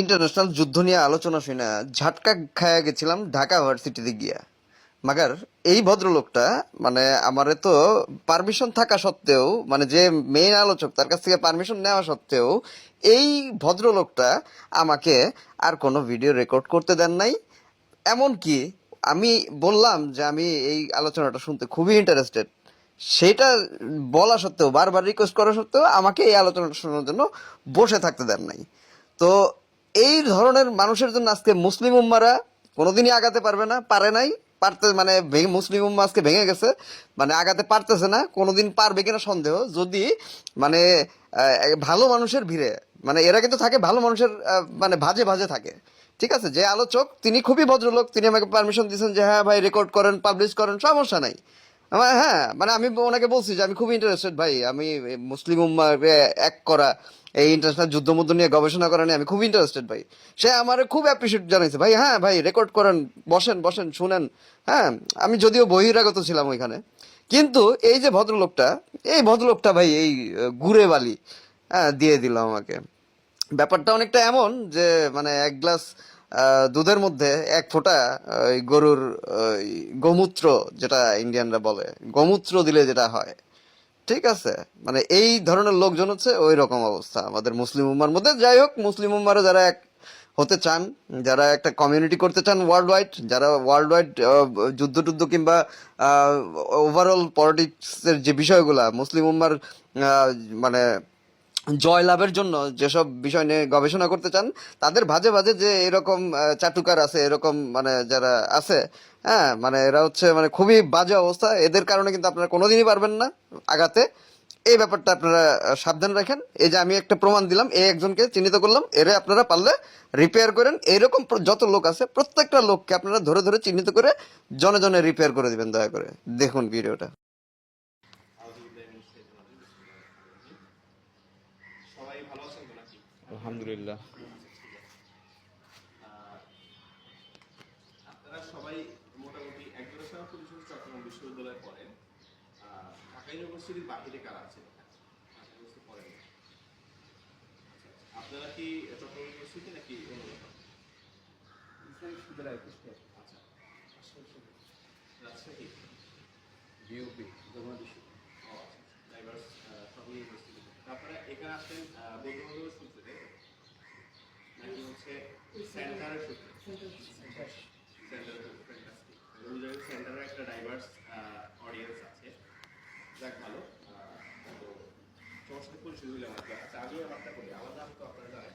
International যুদ্ধ নিয়ে আলোচনা শুনে ঝাটকা খায়া গেছিলাম ঢাকা ভার্সিটিতে গিয়া। মাগার, এই ভদ্রলোকটা মানে আমারে তো পারমিশন থাকা সত্ত্বেও মানে যে মেইন আলোচক, তার কাছ থেকে পারমিশন নেওয়া সত্ত্বেও, এই ভদ্রলোকটা আমাকে আর কোনো ভিডিও রেকর্ড করতে দেন নাই। এমনকি আমি বললাম যে আমি এই আলোচনাটা শুনতে খুবই ইন্টারেস্টেড সেটা বলা সত্ত্বেও, বারবার রিকোয়েস্ট করা সত্ত্বেও আমাকে এই আলোচনাটা শোনার জন্য বসে থাকতে দেন নাই। তো এই ধরনের মানুষের জন্য আজকে মুসলিম উম্মারা কোনোদিনই আগাতে পারবে না, পারে নাই, পারতে মানে মুসলিম উম্মা আজকে ভেঙে গেছে মানে আগাতে পারতেছে না, কোনোদিন পারবে কিনা সন্দেহ, যদি মানে ভালো মানুষের ভিড়ে মানে এরা কিন্তু থাকে ভালো মানুষের মানে ভাজে ভাজে থাকে, ঠিক আছে? যে আলোচক, তিনি খুবই ভদ্রলোক, তিনি আমাকে পারমিশন দিয়েছেন যে হ্যাঁ ভাই রেকর্ড করেন পাবলিশ করেন, সমস্যা নাই। হ্যাঁ মানে আমি ওনাকে বলছি যে আমি খুব ইন্টারেস্টেড ভাই। আমি মুসলিম উম্মাকে এক করা, এই ইন্টারন্যাশনাল যুদ্ধ মুদ্ধ নিয়ে গবেষণা করা নিয়ে আমি খুব ইন্টারেস্টেড ভাই। সে আমার খুব অ্যাপ্রিসিয়েট জানাইছে। ভাই হ্যাঁ ভাই রেকর্ড করেন, বসেন বসেন, শুনেন। হ্যাঁ আমি যদিও বহিরাগত ছিলাম ওইখানে। কিন্তু এই যে ভদ্রলোকটা, এই ভদ্রলোকটা ভাই, এই গুড়ে বালি হ্যাঁ দিয়ে দিল আমাকে। ব্যাপারটা অনেকটা এমন যে মানে এক গ্লাস দুধের মধ্যে এক ফোঁটা ওই গরুর ওই গোমূত্র যেটা ইন্ডিয়ানরা বলে, গোমূত্র দিলে যেটা হয়। ঠিক আছে? মানে এই ধরনের লোকজন হচ্ছে ওই রকম অবস্থা। আমাদের মুসলিম উম্মার মধ্যে যাই হোক, মুসলিম উম্মারা যারা এক হতে চান, যারা একটা কমিউনিটি করতে চান ওয়ার্ল্ড ওয়াইড যারা ওয়ার্ল্ড ওয়াইড যুদ্ধ টুদ্ধ কিংবা ওভারঅল পলিটিক্সের যে বিষয়গুলা, মুসলিম উম্মার মানে জয় লাভের জন্য যেসব বিষয় নিয়ে গবেষণা করতে চান, তাদের ভাজে ভাজে যে এরকম চাটুকার আছে, এরকম মানে যারা আছে হ্যাঁ মানে এরা হচ্ছে মানে খুবই বাজে অবস্থা। এদের কারণে কিন্তু আপনারা কোনোদিনই পারবেন না আগাতে। এই ব্যাপারটা আপনারা সাবধান রাখেন। এই যে আমি একটা প্রমাণ দিলাম, এই একজনকে চিহ্নিত করলাম, এরে আপনারা পারলে রিপেয়ার করেন। এরকম যত লোক আছে, প্রত্যেকটা লোককে আপনারা ধরে ধরে চিহ্নিত করে জনে জনে রিপেয়ার করে দিবেন, দয়া করে। দেখুন ভিডিওটা ভালো আছেন তো নাকি? আলহামদুলিল্লাহ। আপনারা সবাই মোটামুটি একজনের সঙ্গে পরিষদ চট্টগ্রাম বিশ্ববিদ্যালয়ে পড়েন। আহ, ঢাকা ইউনিভার্সিটির বাহিরে কারা আছে পড়েন। আচ্ছা, আচ্ছা। আপনারা কি চট্টগ্রাম ইউনিভার্সিটি নাকি অন্য কোথাও? আচ্ছা। রাজশাহী। বিউপি ও আচ্ছা ডাইভার্স সব ইউনিভার্সিটি আপনারা এখানে আসেন আহ, বন্ধু বান্ধবের সূত্রে তাই নাকি হচ্ছে সেন্টারের সূত্রে। সেন্টারের একটা ডাইভার্স অডিয়েন্স আছে। যাক ভালো। তো তোমার সাথে পরিচয় আমার আর কি। আচ্ছা আমিও ব্যাপারটা করি। আমার নাম তো আপনারা জানেন